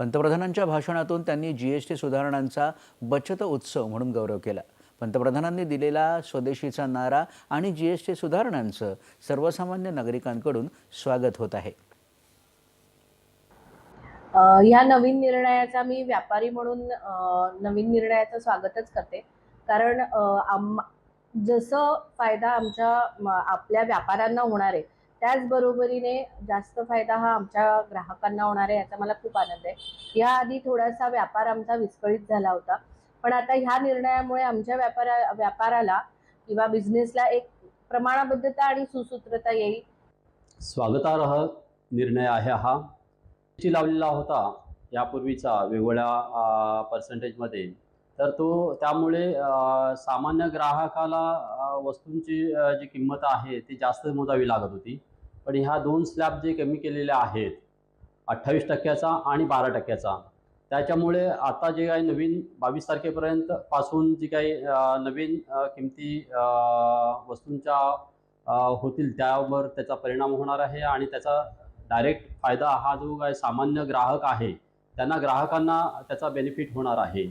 पंतप्रधानांच्या भाषणातून त्यांनी जीएसटी सुधारणांचा बचत उत्सव म्हणून गौरव केला. पंतप्रधानांनी दिलेला स्वदेशीचा नारा आणि जीएसटी सुधारणांचं सर्वसामान्य नागरिकांकडून स्वागत होत आहे. या ह्या नवीन निर्णयाचा मी व्यापारी म्हणून नवीन निर्णयाचं स्वागतच करते. कारण आम जसं फायदा आमच्या आपल्या व्यापाऱ्यांना होणार आहे त्याचबरोबरीने जास्त फायदा हा आमच्या ग्राहकांना होणार आहे याचा मला खूप आनंद आहे. याआधी थोडासा व्यापार आमचा विस्कळीत झाला होता. पण आता ह्या निर्णयामुळे आमच्या व्यापारा व्यापाराला किंवा बिझनेसला एक प्रमाणबद्धता आणि सुसूत्रता येईल. स्वागतार्ह निर्णय आहे हा. लावलेला होता यापूर्वीचा वेगवेगळ्या पर्सेंटेजमध्ये तर तो त्यामुळे सामान्य ग्राहकाला वस्तूंची जी किंमत आहे ती जास्त मोजावी लागत होती. पण ह्या दोन स्लॅब जे कमी केलेले आहेत अठ्ठावीस टक्क्याचा आणि बारा टक्क्याचा त्याच्यामुळे आता जे काही नवीन बावीस तारखेपर्यंत पासून जी काही नवीन किमती वस्तूंच्या होतील त्यावर त्याचा परिणाम होणार आहे आणि त्याचा डायरेक्ट फायदा हा जो काय सामान्य ग्राहक आहे त्यांना ग्राहकांना त्याचा बेनिफिट होणार आहे.